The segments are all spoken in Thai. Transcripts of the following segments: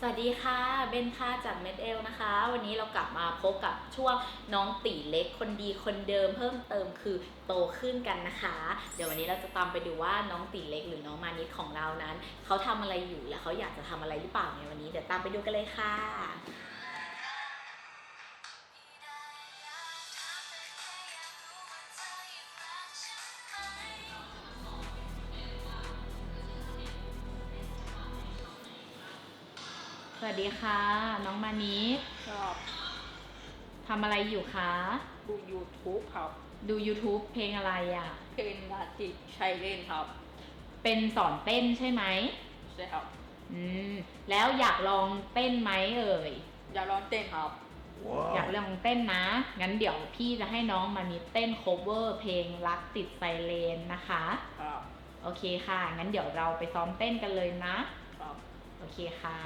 สวัสดีค่ะ เบนค่ะจากเมดเอลนะคะ วันนี้เรากลับมาพบกับช่วงน้องตีเล็กคนดีคนเดิมเพิ่มเติมคือโตขึ้นกันนะคะ เดี๋ยววันนี้เราจะตามไปดูว่าน้องตีเล็กหรือน้องมานิดของเรานั้น เขาทำอะไรอยู่และเขาอยากจะทำอะไรหรือเปล่าในวันนี้เดี๋ยวตามไปดูกันเลยค่ะ สวัสดีค่ะ น้องมานิดชอบทำอะไรอยู่คะ ดู YouTube ครับ ดู YouTube เพลงอะไรอะ เพลงนาจิใช้เล่นครับ เป็นสอนเต้นใช่ไหมใช่ครับ อืม แล้วอยากลองเต้นไหมเอ่ย อย่าร้อนเต้นครับ อยากลองเต้นนะ งั้นเดี๋ยวพี่จะให้น้องมานิดเต้น cover เพลงรักติดไซเรนนะคะ ครับ โอเคค่ะ งั้นเดี๋ยวเราไปซ้อมเต้นกันเลยนะ ครับ โอเคค่ะ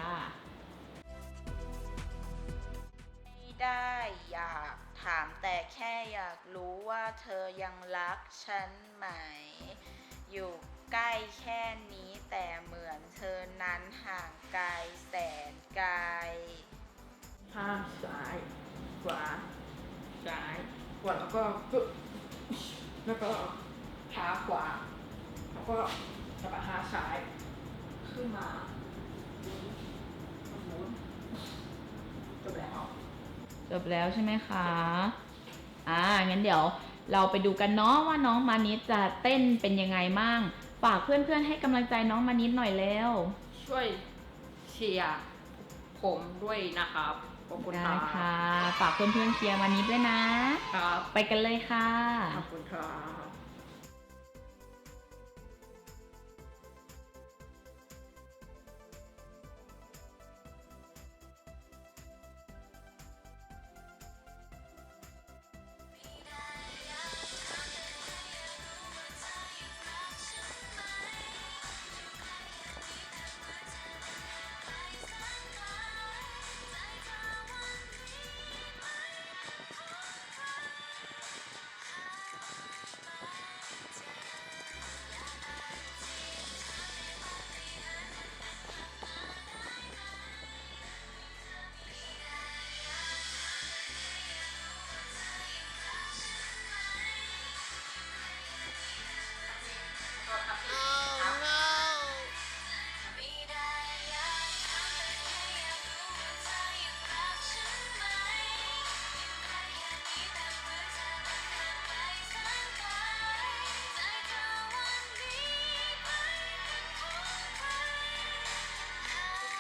ได้อยากถามแต่แค่อยากรู้ว่าเธอยังรักฉันไหม อยู่ใกล้แค่นี้แต่เหมือนเธอนั้นห่างไกลแสนไกล ข้างซ้าย ขวา ซ้าย ขวาแล้วก็ปึ๊บแล้วก็ขาขวา แล้วก็กระบะขาซ้าย ขึ้นมาหมุนจบแล้ว จบแล้วใช่ไหมคะ อ่า งั้นเดี๋ยวเราไปดูกันเนาะว่าน้องมานิดจะเต้นเป็นยังไงมั่ง ฝากเพื่อนๆให้กำลังใจน้องมานิดหน่อยเร็วช่วยเชียร์ผมด้วยนะครับขอบคุณคได้รับค่ะ ฝากเพื่อนๆเชียร์มานิดด้วยนะครับ ไปกันเลยค่ะ ขอบคุณครับ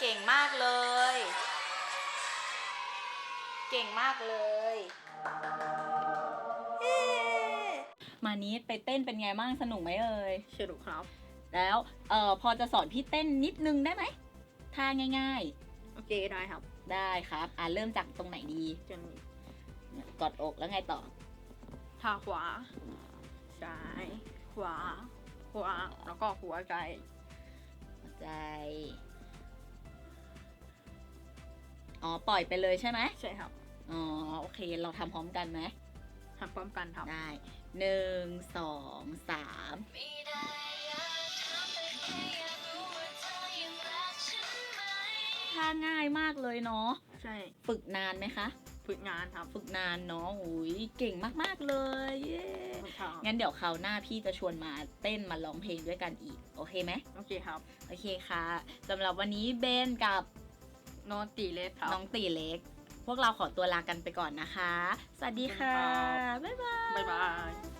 เก่งมากเลย เก่งมากเลยเย้มานิดไปเต้นเป็นไงบ้างสนุกไหมเอ่ยสนุกครับ แล้วเอ่อพอจะสอนพี่เต้นนิดนึงได้ไหมท่าง่ายโอเคได้ครับๆได้ครับ อ่าเริ่มจากตรงไหนดีจะมีเนี่ยกอดอกแล้วไงต่อท่าขวาซ้ายขวาขวาแล้วก็หัวใจหัวใจ อ๋อปล่อยไปเลยใช่ไหมใช่ครับอ๋อโอเคเราทำพร้อมกันไหมทำพร้อมกันครับได้หนึ่งสองสามไม่ได้อยากถามแต่แค่อยากรู้ว่าเธอยังรักฉันไหมท่าง่ายมากเลยเนาะใช่ฝึกนานไหมคะ ฝึกงานครับฝึกนานเนาะอุ้ยเก่งมากๆเลยเย้ครับงั้นเดี๋ยวคราวหน้าพี่จะชวนมาเต้นมาร้องเพลงด้วยกันอีก โอเคไหมโอเคครับ โอเคค่ะสำหรับวันนี้เบนกับ น้องตีเล็กครับ น้องตีเล็ก พวกเราขอตัวลากันไปก่อนนะคะ สวัสดีค่ะ บ๊ายบาย บ๊ายบาย